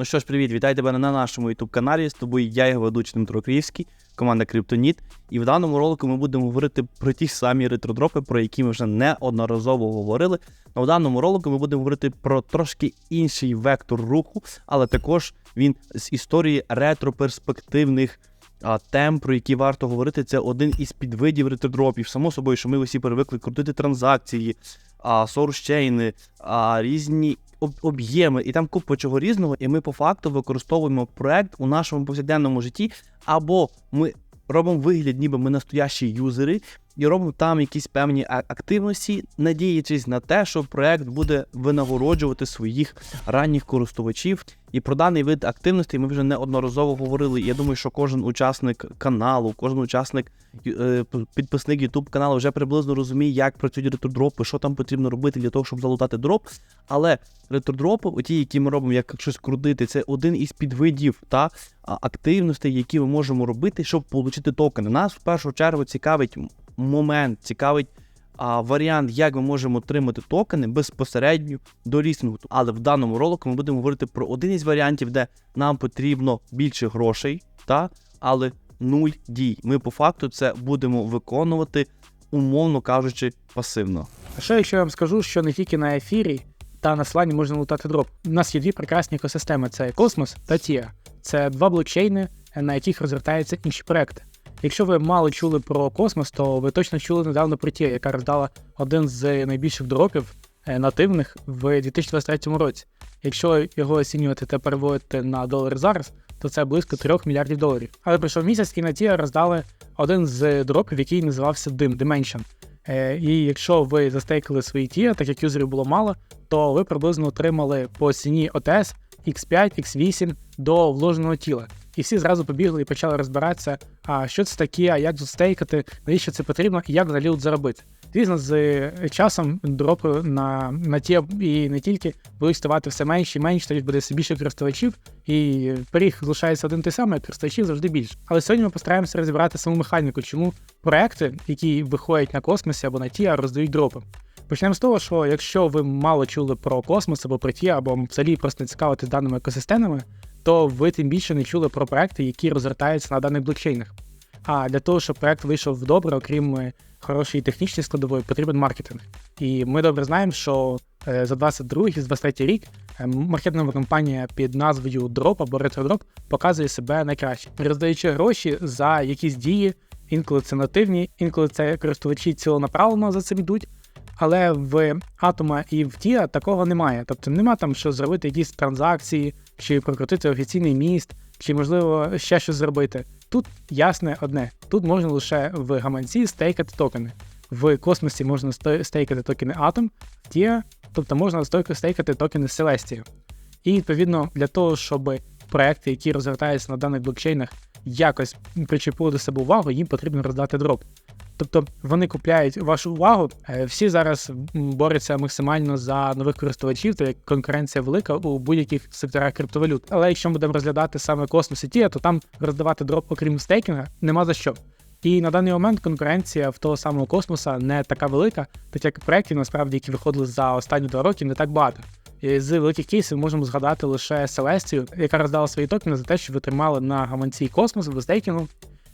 Ну що ж, привіт, вітаю тебе на нашому youtube каналі. З тобою я його ведучий Дмитро Київський, команда Криптоніт. І в даному ролику ми будемо говорити про ті самі ретродропи, про які ми вже неодноразово говорили. Но в даному ролику ми будемо говорити про трошки інший вектор руху, але також він з історії ретроперспективних а, тем, про які варто говорити. Це один із підвидів ретродропів. Само собою, що ми усі привикли крутити транзакції, а, сорсчейни, а, різні об'єми, і там купа чого різного, і ми по факту використовуємо проект у нашому повсякденному житті, або ми робимо вигляд, ніби ми настоящі юзери, і робимо там якісь певні активності, надіючись на те, що проект буде винагороджувати своїх ранніх користувачів. І про даний вид активності ми вже неодноразово говорили. Я думаю, що кожен учасник каналу, кожен учасник е, підписник YouTube каналу вже приблизно розуміє, як працюють ретродропи, що там потрібно робити для того, щоб залутати дроп. Але ретродропи, оті, які ми робимо, як щось крутити, це один із підвидів та активностей, які ми можемо робити, щоб отримати токени. Нас в першу чергу цікавить момент, цікавить а, варіант, як ми можемо отримати токени безпосередньо до лістингу. Але в даному ролику ми будемо говорити про один із варіантів, де нам потрібно більше грошей, та, але нуль дій. Ми по факту це будемо виконувати, умовно кажучи, пасивно. А що я вам скажу, що не тільки на ефірі та на слані можна лутати дроп. У нас є дві прекрасні екосистеми: це Космос та Тія. Це два блокчейни, на яких розвертаються інші проекти. Якщо ви мало чули про космос, то ви точно чули недавно про Тія, яка роздала один з найбільших дропів е, нативних в 2023 році. Якщо його оцінювати та переводити на долари зараз, то це близько 3 мільярдів доларів. Але пройшов місяць і на Тія роздали один з дропів, який називався DIM, Dimension. Е, І якщо ви застейкали свої тія, так як юзерів було мало, то ви приблизно отримали по ціні ОТС X5, X8 до вложеного тіла. І всі зразу побігли і почали розбиратися, а що це таке, а як тут навіщо це потрібно і як взагалі тут заробити. Звісно, з е, часом дропи на, на ті і не тільки будуть ставати все менше і менше, тоді буде все більше користувачів, і пиріг залишається один той самий, а користувачів завжди більше. Але сьогодні ми постараємося розібрати саму механіку, чому проекти, які виходять на космосі або на ТІА, роздають дропи. Почнемо з того, що якщо ви мало чули про космос або про ТІА, або взагалі просто не цікавитесь даними екосистемами, то ви тим більше не чули про проекти, які розгортаються на даних блокчейнах. А для того, щоб проект вийшов добре, окрім е, хорошої технічної складової, потрібен маркетинг. І ми добре знаємо, що е, за 22 і 23 рік е, маркетингова компанія під назвою Drop або RetroDrop показує себе найкраще, роздаючи гроші за якісь дії, інколи це нативні, інколи це користувачі ціленаправленно за цим йдуть. Але в Атома і в Тіа такого немає. Тобто нема там що зробити якісь транзакції, чи прокрутити офіційний міст, чи можливо ще щось зробити. Тут ясне одне: тут можна лише в гаманці стейкати токени. В космосі можна стейкати токени Атом, в тобто можна стейкати токени Celestia. І відповідно для того, щоб проекти, які розгортаються на даних блокчейнах, якось причепили до себе увагу, їм потрібно роздати дроп. Тобто вони купляють вашу увагу. Е, Всі зараз борються максимально за нових користувачів, то як конкуренція велика у будь-яких секторах криптовалют. Але якщо ми будемо розглядати саме космос і Тія, то там роздавати дроп, окрім стейкінга, нема за що. І на даний момент конкуренція в того самого космоса не така велика, так як проєктів, насправді, які виходили за останні два роки, не так багато. І з великих кейсів можемо згадати лише Celestia, яка роздала свої токени за те, що ви тримали на гаманці космос в стейкінгу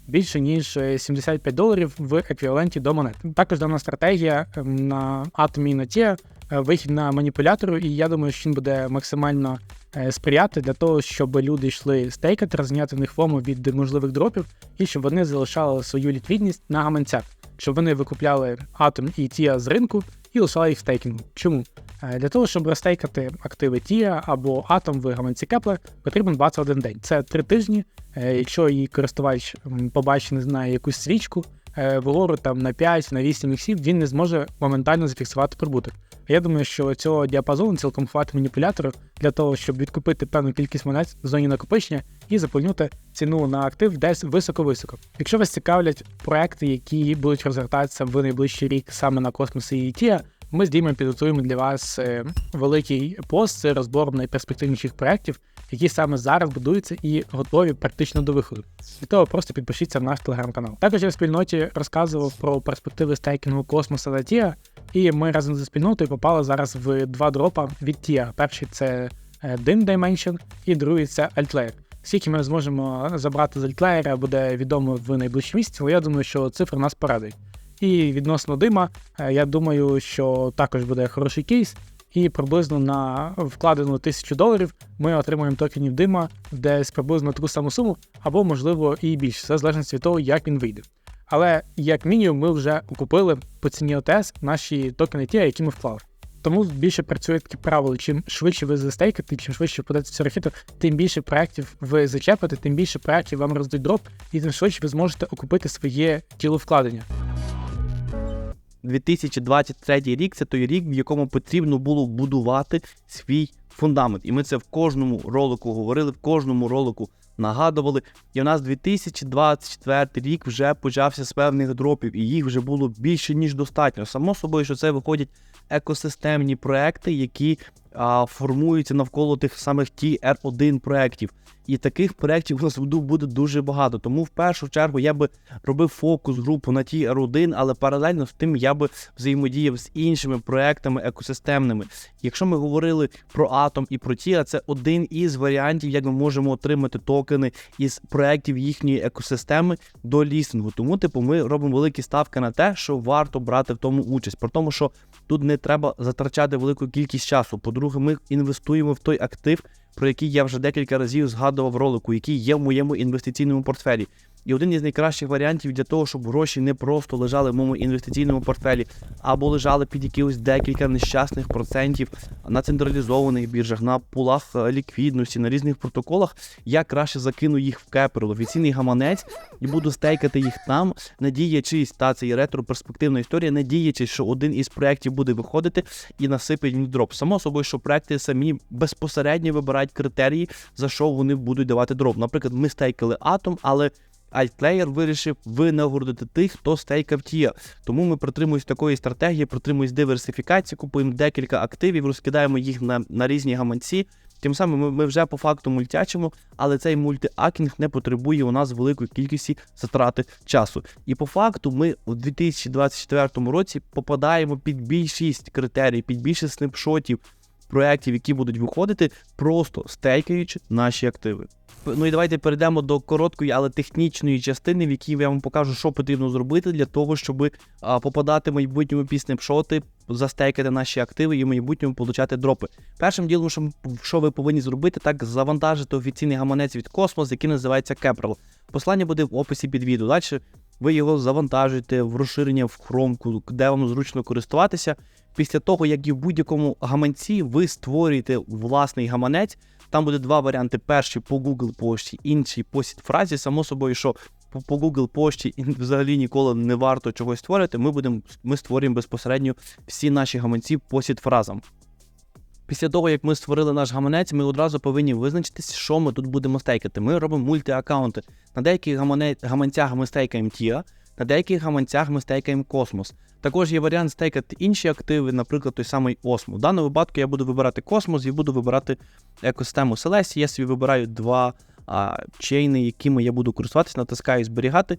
більше ніж е, 75 доларів в еквіваленті до монет. Також дана стратегія ем, на атомі на ті е, вихід на маніпулятору, і я думаю, що він буде максимально е, сприяти для того, щоб люди йшли стейкати, розняти в них фому від можливих дропів, і щоб вони залишали свою ліквідність на гаманцях, щоб вони викупляли атом і тія з ринку і лишали їх в стейкінгу. Чому? Е, Для того, щоб розстейкати активи Тія або атом в гаманці Кепла, потрібен 21 день. Це 3 тижні. Е, Якщо її користувач побачить, не знаю, якусь свічку е, вгору там на 5, на 8 іксів, він не зможе моментально зафіксувати прибуток. Я думаю, що цього діапазону цілком хватить маніпулятору для того, щоб відкупити певну кількість монет в зоні накопичення і заповнювати ціну на актив десь високо-високо. Якщо вас цікавлять проекти, які будуть розгортатися в найближчий рік саме на космосі і Тія, ми з Дімою підготуємо для вас е, великий пост з розбором найперспективніших проєктів, які саме зараз будуються і готові практично до виходу. Від того просто підпишіться в наш телеграм-канал. Також я в спільноті розказував про перспективи стейкінгу космоса та Тія, і ми разом зі спільнотою попали зараз в два дропа від Тія. Перший це е, DIM Dimension, і другий це Altlayer. Скільки ми зможемо забрати з Altlayer, буде відомо в найближчі місяці, але я думаю, що цифри нас порадують. І відносно дима, е, я думаю, що також буде хороший кейс, і приблизно на вкладену тисячу доларів ми отримуємо токенів дима десь приблизно таку саму суму, або можливо і більше, все залежить від того, як він вийде. Але як мінімум ми вже окупили по ціні ОТС наші токени ті, які ми вклали. Тому більше працює таке правило. Чим швидше ви застейкаєте, чим швидше подаєте цю ракету, тим більше проєктів ви зачепите, тим більше проєктів вам роздуть дроп, і тим швидше ви зможете окупити своє тіло вкладення. 2023 рік це той рік, в якому потрібно було будувати свій фундамент. І ми це в кожному ролику говорили, в кожному ролику нагадували. І у нас 2024 рік вже почався з певних дропів, і їх вже було більше ніж достатньо. Само собою, що це виходять екосистемні проекти, які а, формуються навколо тих самих TR1 проєктів. І таких проєктів у нас буде дуже багато. Тому в першу чергу я би робив фокус групу на ті R1, але паралельно з тим я би взаємодіяв з іншими проектами екосистемними. Якщо ми говорили про Atom і про TIA, це один із варіантів, як ми можемо отримати токени із проєктів їхньої екосистеми до лістингу. Тому, типу, ми робимо великі ставки на те, що варто брати в тому участь. Про тому, що тут не треба затрачати велику кількість часу. По-друге, ми інвестуємо в той актив про який я вже декілька разів згадував ролику, який є в моєму інвестиційному портфелі. І один із найкращих варіантів для того, щоб гроші не просто лежали в моєму інвестиційному портфелі, або лежали під якихось декілька нещасних процентів на централізованих біржах, на пулах е, ліквідності, на різних протоколах. Я краще закину їх в Кепер, в офіційний гаманець, і буду стейкати їх там, надіячись, та це є ретро-перспективна історія, надіячись, що один із проєктів буде виходити і насипить мені дроп. Само собою, що проекти самі безпосередньо вибирають критерії, за що вони будуть давати дроп. Наприклад, ми стейкали атом, але. Altlayer вирішив винагородити тих, хто стейкав тія. Тому ми притримуємось такої стратегії, притримуємось диверсифікації, купуємо декілька активів, розкидаємо їх на, на різні гаманці. Тим самим ми, ми вже по факту мультячимо, але цей мультиакінг не потребує у нас великої кількості затрати часу. І по факту ми у 2024 році попадаємо під більшість критерій, під більшість снапшотів проєктів, які будуть виходити, просто стейкаючи наші активи. Ну і давайте перейдемо до короткої, але технічної частини, в якій я вам покажу, що потрібно зробити для того, щоб попадати в майбутньому під снапшоти, застейкати наші активи і в майбутньому получати дропи. Першим ділом, що, ви повинні зробити, так завантажити офіційний гаманець від Космос, який називається Keprel. Послання буде в описі під відео. Далі ви його завантажуєте в розширення в хромку, де вам зручно користуватися. Після того, як і в будь-якому гаманці ви створюєте власний гаманець, там буде два варіанти: перший по Google пошті, інший по сітфразі. Само собою, що по, Google пошті взагалі ніколи не варто чогось створити. Ми будемо ми створюємо безпосередньо всі наші гаманці по сітфразам. Після того, як ми створили наш гаманець, ми одразу повинні визначитися, що ми тут будемо стейкати. Ми робимо мультиаккаунти. На деяких гаманцях ми стейкаємо TIA, на деяких гаманцях ми стейкаємо Космос. Також є варіант стейкати інші активи, наприклад, той самий Осмо. В даному випадку я буду вибирати Космос і буду вибирати екосистему Celestia. Я собі вибираю два а, чейни, якими я буду користуватися, натискаю зберігати.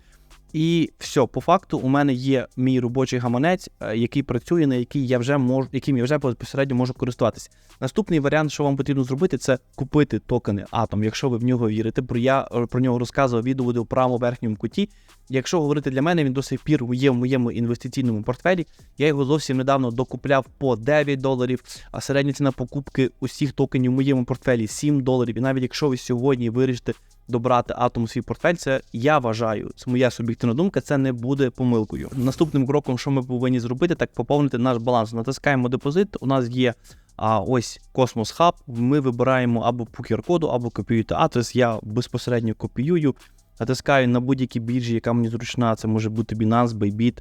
І все, по факту, у мене є мій робочий гаманець, е, який працює, на який я вже можу, яким я вже безпосередньо можу користуватися. Наступний варіант, що вам потрібно зробити, це купити токени Atom, якщо ви в нього вірите. Про я про нього розказував відео в правому верхньому куті. Якщо говорити для мене, він до сих пір є в моєму інвестиційному портфелі. Я його зовсім недавно докупляв по 9 доларів, а середня ціна покупки усіх токенів в моєму портфелі 7 доларів. І навіть якщо ви сьогодні вирішите добрати атом у свій портфель, це я вважаю, це моя суб'єктивна думка, це не буде помилкою. Наступним кроком, що ми повинні зробити, так поповнити наш баланс. Натискаємо депозит. У нас є а, ось Cosmos Hub. Ми вибираємо або по QR-коду, або копіюєте адрес. Я безпосередньо копіюю, натискаю на будь-які біржі, яка мені зручна. Це може бути Binance, Bybit,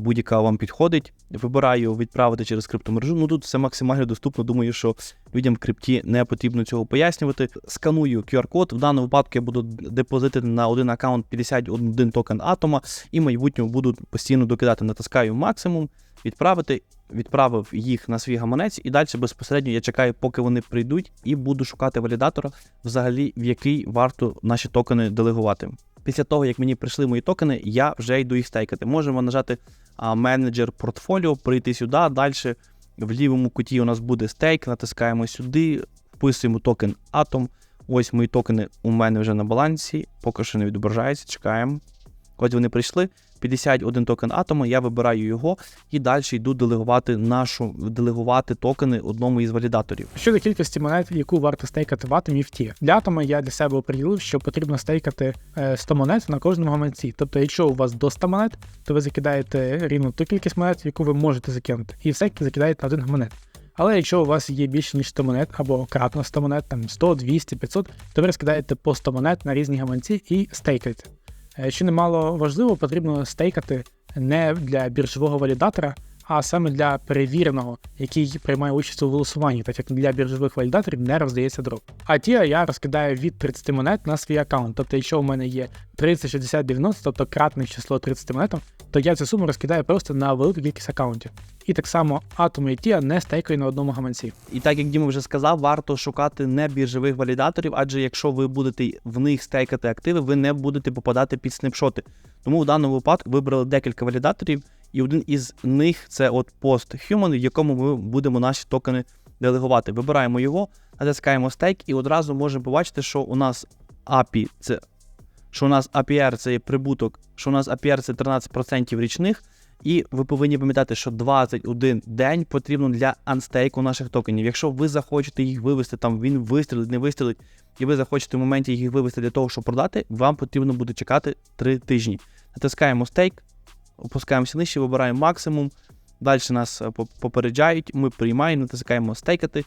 будь-яка вам підходить. Вибираю відправити через криптомережу. Ну тут все максимально доступно. Думаю, що людям в крипті не потрібно цього пояснювати. Сканую QR-код. В даному випадку я буду депозитити на один аккаунт 51 токен атома і в майбутньому буду постійно докидати. Натискаю максимум, відправити. Відправив їх на свій гаманець, і далі безпосередньо я чекаю, поки вони прийдуть, і буду шукати валідатора, взагалі в який варто наші токени делегувати. Після того, як мені прийшли мої токени, я вже йду їх стейкати. Можемо нажати менеджер портфоліо, прийти сюди. Далі в лівому куті у нас буде стейк, натискаємо сюди. Вписуємо токен Atom. Ось мої токени у мене вже на балансі, поки що не відображається, чекаємо. Ось вони прийшли. 51 токен атома, я вибираю його і далі йду делегувати нашу делегувати токени одному із валідаторів. Щодо кількості монет, яку варто стейкати в атомі в ті. Для атома я для себе оприділив, що потрібно стейкати е, 100 монет на кожному гаманці. Тобто, якщо у вас до 100 монет, то ви закидаєте рівно ту кількість монет, яку ви можете закинути, і все закидаєте на один гаманет. Але якщо у вас є більше ніж 100 монет або кратно 100 монет, там 100, 200, 500, то ви розкидаєте по 100 монет на різні гаманці і стейкаєте. Е, Що немало важливо, потрібно стейкати не для біржового валідатора, а саме для перевіреного, який приймає участь у голосуванні, так як для біржових валідаторів не роздається дроп. А ті я розкидаю від 30 монет на свій аккаунт. Тобто, якщо у мене є 30, 60, 90, тобто кратне число 30 монетам, то я цю суму розкидаю просто на велику кількість аккаунтів. І так само Atom і TIA не стейкаю на одному гаманці. І так як Діма вже сказав, варто шукати не біржових валідаторів, адже якщо ви будете в них стейкати активи, ви не будете попадати під снапшоти. Тому в даному випадку вибрали декілька валідаторів, і один із них це от PostHuman, в якому ми будемо наші токени делегувати. Вибираємо його, натискаємо стейк, і одразу можемо побачити, що у нас API це що у нас APR це прибуток, що у нас APR це 13% річних. І ви повинні пам'ятати, що 21 день потрібно для анстейку наших токенів. Якщо ви захочете їх вивести, там він вистрілить, не вистрілить, і ви захочете в моменті їх вивести для того, щоб продати, вам потрібно буде чекати 3 тижні. Натискаємо стейк, опускаємося нижче, вибираємо максимум. Далі нас е, попереджають, ми приймаємо, натискаємо стейкати.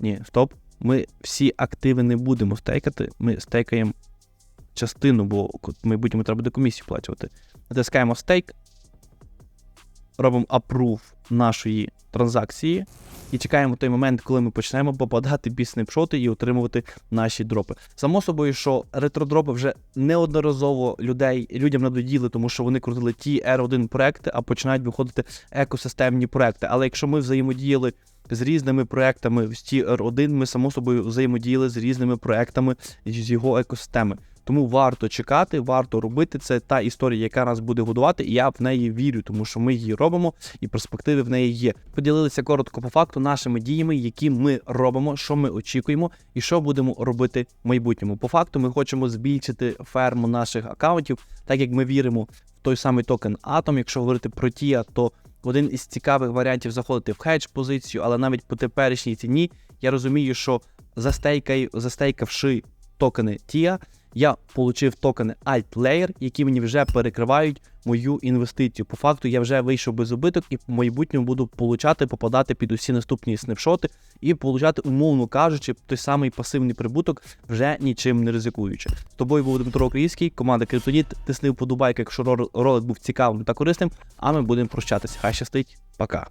Ні, стоп. Ми всі активи не будемо стейкати, ми стейкаємо частину, бо в майбутньому треба буде комісію плачувати. Натискаємо стейк, робимо approve нашої транзакції і чекаємо той момент, коли ми почнемо попадати під снапшоти і отримувати наші дропи. Само собою, що ретродропи вже неодноразово людей людям надоїли, тому що вони крутили ті R1 проекти, а починають виходити екосистемні проекти. Але якщо ми взаємодіяли з різними проектами в ті R1, ми само собою взаємодіяли з різними проектами з його екосистеми. Тому варто чекати, варто робити. Це та історія, яка нас буде годувати, і я в неї вірю, тому що ми її робимо, і перспективи в неї є. Поділилися коротко по факту нашими діями, які ми робимо, що ми очікуємо, і що будемо робити в майбутньому. По факту, ми хочемо збільшити ферму наших акаунтів, так як ми віримо в той самий токен Atom. Якщо говорити про Тія, то один із цікавих варіантів заходити в хедж позицію, але навіть по теперішній ціні я розумію, що застейкай, застейкавши токени Тія, я отримав токени Alt Layer, які мені вже перекривають мою інвестицію. По факту я вже вийшов без убиток і в майбутньому буду получати, попадати під усі наступні снапшоти і получати, умовно кажучи, той самий пасивний прибуток, вже нічим не ризикуючи. З тобою був Дмитро Український, команда Криптоніт. Тисни вподобайки, якщо ролик був цікавим та корисним. А ми будемо прощатися. Хай щастить, пока.